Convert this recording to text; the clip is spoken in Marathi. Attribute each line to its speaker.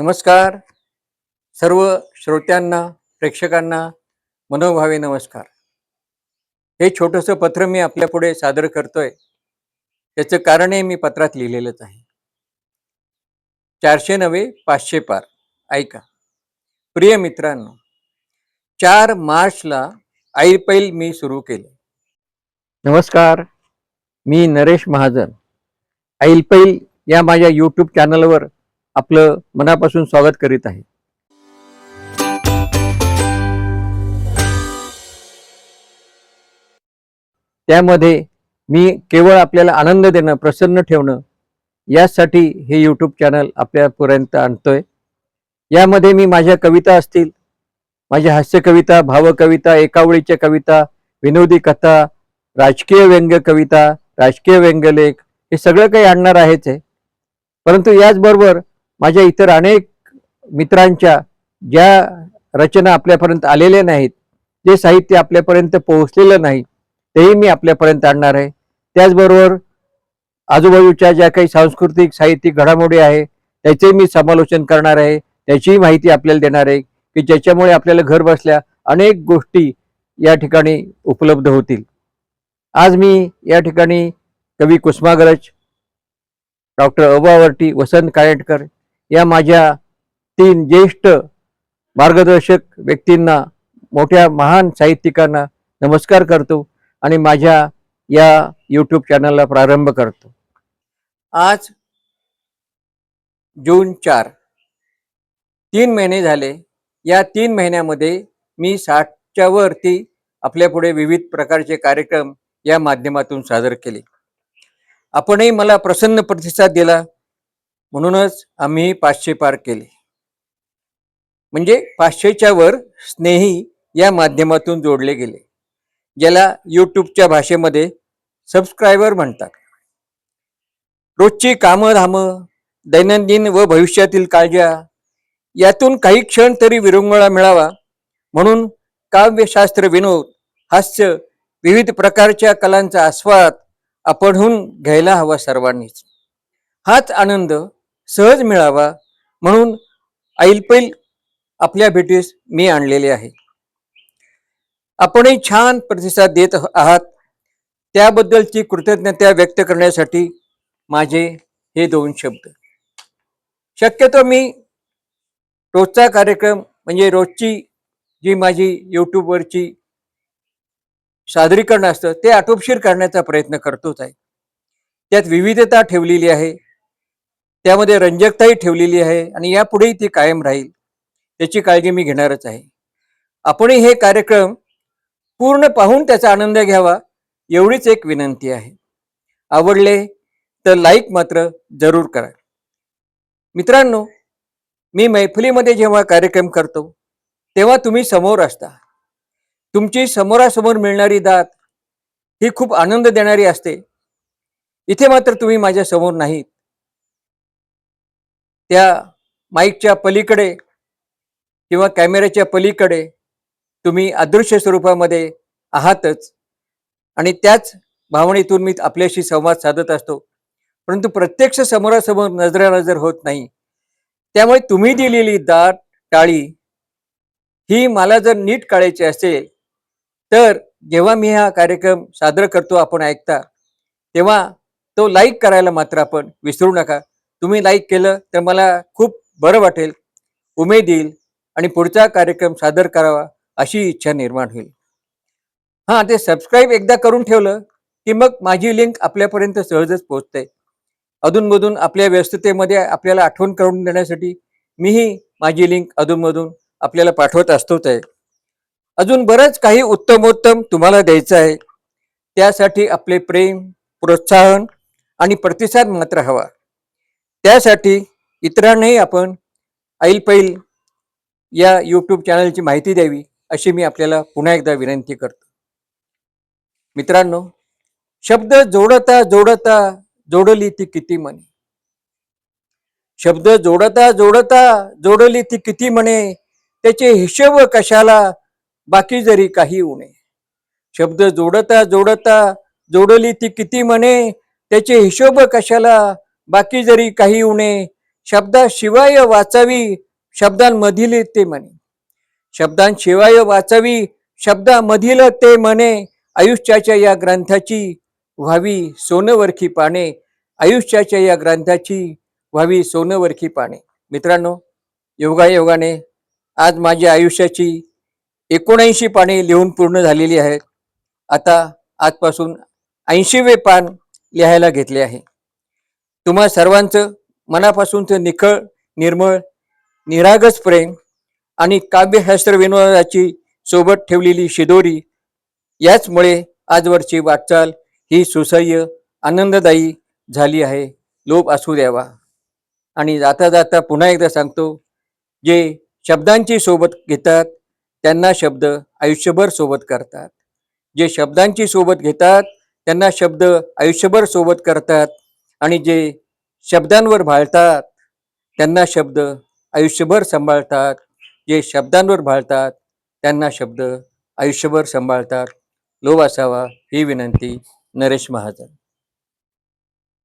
Speaker 1: नमस्कार. सर्व श्रोत्यांना प्रेक्षकांना मनोभावे नमस्कार. हे छोटंसं पत्र मी आपल्यापुढे सादर करतोय. त्याचं कारणही मी पत्रात लिहिलेलंच आहे. चारशे नवे पाचशे पार. ऐका. प्रिय मित्रांनो चार मार्चला आई पैल मी सुरू केले. नमस्कार. मी नरेश महाजन. आईलपैल या माझ्या यूट्यूब चॅनलवर आपलं मनापासून स्वागत करीत आहे. त्यामध्ये मी केवळ आपल्याला आनंद देणं प्रसन्न ठेवणं यासाठी हे यूट्यूब चॅनल आपल्यापर्यंत आणतोय. यामध्ये मी माझ्या कविता असतील माझ्या हास्य कविता भावकविता एकावळीच्या कविता विनोदी कथा राजकीय व्यंग्य कविता राजकीय व्यंग्यलेख हे सगळं काही आणणार आहेच आहे परंतु याचबरोबर माझ्या इतर अनेक मित्रांच्या ज्या रचना आपल्यापर्यंत आलेल्या नाहीत जे साहित्य आपल्यापर्यंत पोहोचलेलं नाही तेही मी आपल्यापर्यंत आणणार आहे. त्याचबरोबर आजूबाजूच्या ज्या काही सांस्कृतिक साहित्यिक घडामोडी आहे त्याचे मी समालोचन करणार आहे. त्याचीही माहिती आपल्याला देणार आहे की ज्याच्यामुळे आपल्याला घर बसल्या अनेक गोष्टी या ठिकाणी उपलब्ध होतील. आज मी या ठिकाणी कवी कुसुमाग्रज डॉक्टर अबावर्टी वसंत कायटकर या माझ्या तीन ज्येष्ठ मार्गदर्शक व्यक्तींना मोठ्या महान साहित्यिकांना नमस्कार करतो आणि माझ्या या यूट्यूब चॅनलला प्रारंभ करतो. आज जून चार तीन महिने झाले. या तीन महिन्यामध्ये मी साठच्या वरती आपल्यापुढे विविध प्रकारचे कार्यक्रम या माध्यमातून सादर केले. आपणही मला प्रसन्न प्रतिसाद दिला. म्हणूनच आम्ही पाचशे पार केले. म्हणजे पाचशेच्या वर स्नेही या माध्यमातून जोडले गेले ज्याला यूट्यूबच्या भाषेमध्ये सबस्क्रायबर म्हणतात. रोजची कामं धामं दैनंदिन व भविष्यातील काळज्या यातून काही क्षण तरी विरंगुळा मिळावा म्हणून काव्यशास्त्र विनोद हास्य विविध प्रकारच्या कलांचा आस्वाद आपणहून घ्यायला हवा सर्वांनीच. हाच आनंद सहज मिळावा म्हणून ऐलपैल आपल्या भेटीस मी आणलेले आहे. आपणही छान प्रतिसाद देत आहात. त्याबद्दलची कृतज्ञता व्यक्त करण्यासाठी माझे हे दोन शब्द. शक्यतो मी रोजचा कार्यक्रम म्हणजे रोजची जी माझी यूट्यूबवरची सादरीकरण असतं ते आटोपशीर करण्याचा प्रयत्न करतोच आहे. त्यात विविधता ठेवलेली आहे. त्यामध्ये रंजकताही ठेवलेली आहे आणि यापुढेही ती कायम राहील. त्याची काळजी मी घेणारच आहे. आपणही हे कार्यक्रम पूर्ण पाहून त्याचा आनंद घ्यावा एवढीच एक विनंती आहे. आवडले तर लाईक मात्र जरूर करा. मित्रांनो मी मैफिलीमध्ये जेव्हा कार्यक्रम करतो तेव्हा तुम्ही समोर असता. तुमची समोरासमोर मिळणारी दात ही खूप आनंद देणारी असते. इथे मात्र तुम्ही माझ्यासमोर नाहीत. त्या माईकच्या पलीकडे किंवा कॅमेऱ्याच्या पलीकडे तुम्ही अदृश्य स्वरूपामध्ये आहातच. आणि त्याच भावनेतून मी आपल्याशी संवाद साधत असतो. परंतु प्रत्यक्ष समोरासमोर नजरानजर होत नाही. त्यामुळे तुम्ही दिलेली दाट टाळी ही मला जर नीट काढायची असेल तर जेव्हा मी हा कार्यक्रम सादर करतो आपण ऐकता तेव्हा तो लाईक करायला मात्र आपण विसरू नका. तुम्ही लाईक केलं तर मला खूप बरं वाटेल. उमेद येईल आणि पुढचा कार्यक्रम सादर करावा अशी इच्छा निर्माण होईल. हां ते सबस्क्राईब एकदा करून ठेवलं की मग माझी लिंक आपल्यापर्यंत सहजच पोहोचते. अधूनमधून आपल्या व्यस्ततेमध्ये आपल्याला आठवण करून देण्यासाठी मीही माझी लिंक अधूनमधून आपल्याला पाठवत असतोच आहे. अजून बरंच काही उत्तमोत्तम तुम्हाला द्यायचं आहे. त्यासाठी आपले प्रेम प्रोत्साहन आणि प्रतिसाद मात्र हवा. त्यासाठी इतरांनाही आपण ऐलपैल या यूट्यूब चॅनलची माहिती द्यावी अशी मी आपल्याला पुन्हा एकदा विनंती करतो. मित्रांनो शब्द जोडता जोडता जोडली ती किती म्हणे? शब्द जोडता जोडता जोडली ती किती म्हणे? त्याचे हिशोब कशाला? बाकी जरी काही उणे शब्द जोडता जोडता जोडली ती किती म्हणे? त्याचे हिशोब कशाला? बाकी जरी काही उणे शब्दाशिवाय वाचावी शब्दांमधील ते म्हणे. शब्दांशिवाय वाचावी शब्दामधील ते म्हणे. आयुष्याच्या या ग्रंथाची व्हावी सोनवरखी पाने. आयुष्याच्या या ग्रंथाची व्हावी सोनवरखी पाने. मित्रांनो योगायोगाने आज माझ्या आयुष्याची एकोणऐंशी पाने लिहून पूर्ण झालेली आहेत. आता आजपासून ऐंशीवे पान लिहायला घेतले आहे. तुम्हा सर्वांचं मनापासूनचं निखळ निर्मळ निरागस प्रेम आणि काव्यशास्त्र विनोदाची सोबत ठेवलेली शिदोरी याचमुळे आजवरची वाटचाल ही सुसह्य आनंददायी झाली आहे. लोप असू द्यावा. आणि जाता जाता पुन्हा एकदा सांगतो जे शब्दांची सोबत घेतात त्यांना शब्द आयुष्यभर सोबत करतात. जे शब्दांची सोबत घेतात त्यांना शब्द आयुष्यभर सोबत करतात आणि जे शब्दांवर भाळतात त्यांना शब्द आयुष्यभर सांभाळतात. जे शब्दांवर भाळतात त्यांना शब्द आयुष्यभर सांभाळतात. लोभ असावा ही विनंती नरेश महाजन.